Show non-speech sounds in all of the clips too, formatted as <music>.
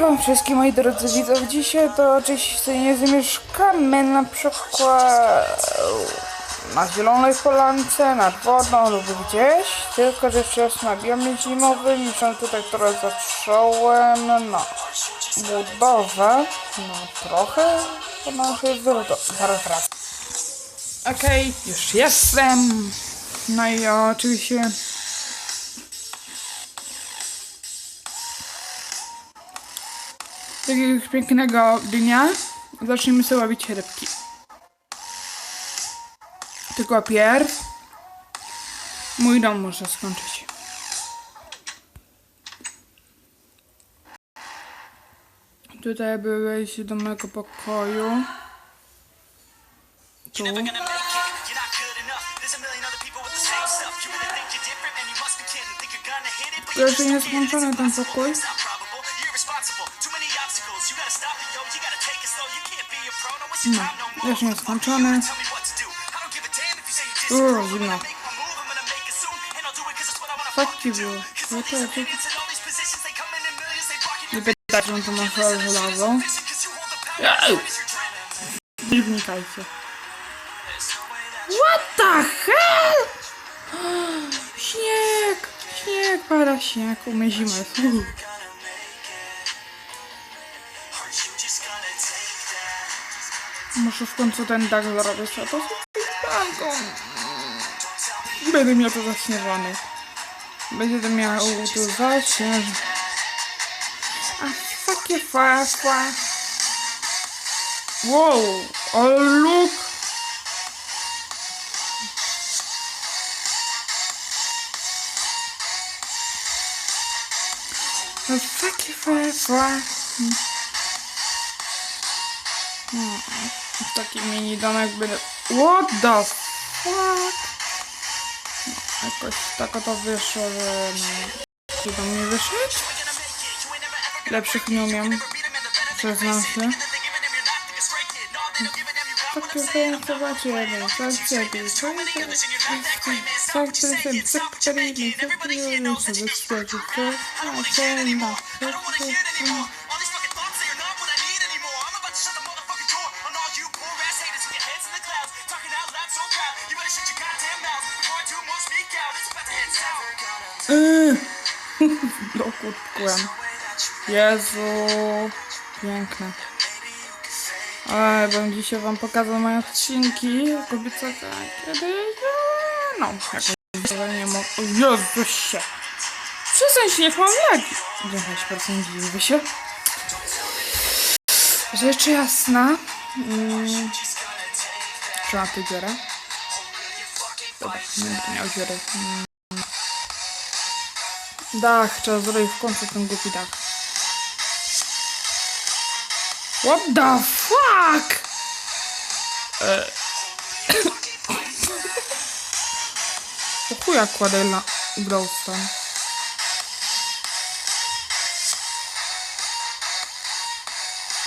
wam wszystkim moi drodzy widzowie. Dzisiaj to oczywiście nie zamieszkamy na przykład na Zielonej Polance, nad wodą lub gdzieś, tylko że jest na biomie zimowym są tutaj trochę zacząłem no budowę, no trochę, to nasze wyrodo. Zaraz wracam. Okej, już jestem. No i oczywiście Takiego pięknego dnia zaczniemy sobie łowić rybki. Tylko pierw mój dom muszę skończyć. Tutaj by wejść do mojego pokoju. Tu. Never gonna make it, you're it's what I wanna Tak fucking ci było. No to, to, nie on to ma to- Nie wnikajcie. What the hell? Śnieg! Śnieg, pada śnieg, u mnie zima jest. Muszę w końcu ten dach zrobić, a to spranką. Będę miał to zaśnieżony. To miał tu zaśnież... A takie fa, fa. Wow, ale look! A takie fa, Taki mini domek będę... What the fuck? No, jakoś tak to wyszło, że no... Do mnie? Lepszych nie umiem. Się. Wyjątkowacie jeden, tak ciebie, co jest tak to jest tak cztery, tak cztery, co to jest tak to a co na I don't wanna hear it anymore. All these fucking Dokutkłem. Jezu, piękne. Ale bym dzisiaj wam pokazał moje odcinki. Kobieta kiedy No, jakoś nie mogę. O Jezusie! Przestań się, niech mam lagi. 10% dziwi się. Rzecz jasna. Mm. Czy ma tu dziurę? Dobra, nie będę miał dziury. Mm. Dach, trzeba zrobić w końcu ten głupi dach. What the fuck? E. Po chuja kładę na glowstone.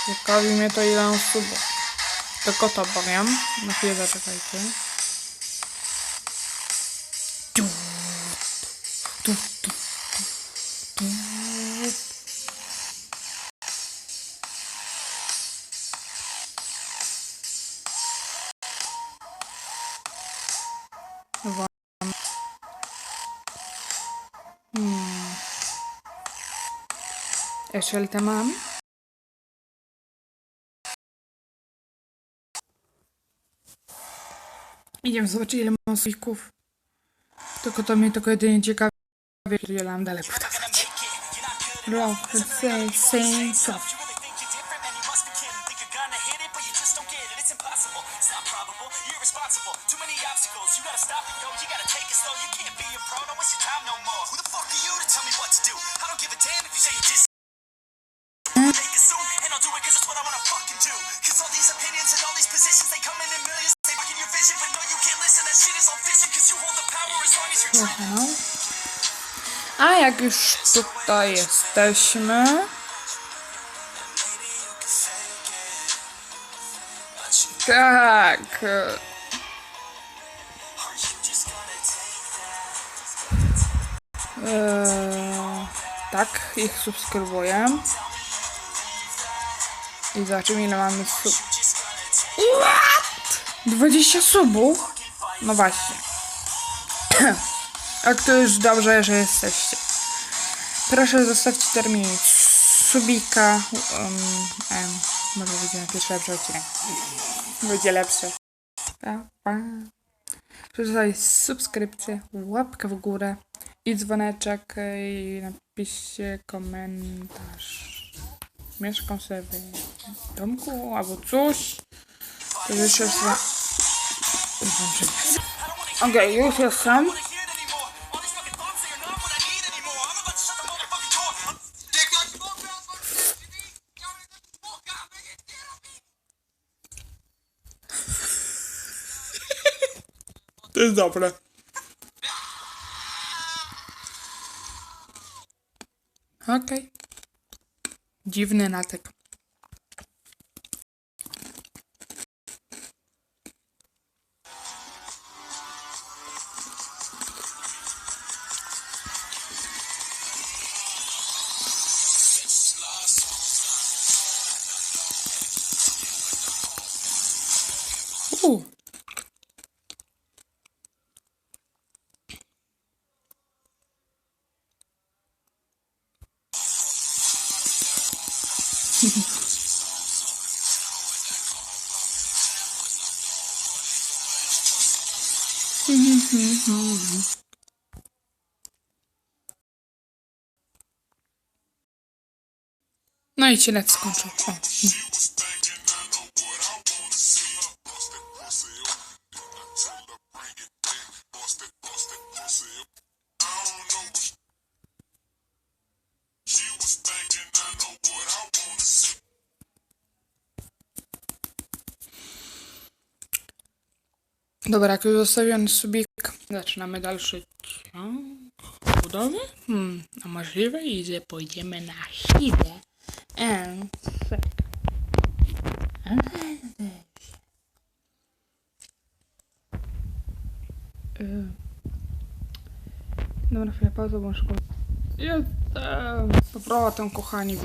Ciekawi mnie to ile osób. Tylko to powiem. Na chwilę zaczekajcie. Tu, tu, tu. Wam. Hmm. To mam? Idziemy zobaczyć ile mam slików. Tylko to mnie tylko jedynie ciekawi, ile mam dalej. Bro, let's say, say, stuff. These opinions and all these positions, they come in in millions. They fucking your vision, but no, you can't listen. That shit is all fiction, 'cause you hold the power as long as you're. A jak już tutaj jesteśmy... Tak. Eee, tak, ich subskrybuję. I zobaczymy ile mamy sub. What? 20 subów? No właśnie. <clears throat> Jak to już dobrze, że jesteście. Proszę zostawcie termin subika. Um, może będzie na pierwszy lepszy odcinek. Będzie lepszy. Przeczytaj subskrypcję, łapkę w górę i dzwoneczek i napiszcie komentarz. Mieszkam sobie domku albo coś. To jeszcze na- Okej, już jestem. Hear it anymore. All these fucking No i cię net skończył. O. Dobra, jak już zostawiony subik, zaczynamy dalszy ciąg budowy. Hmm, a możliwe, że pójdziemy na chwilę. Dobra, chwilę pauza, bo muszę... Jestem! Powrotem, kochani.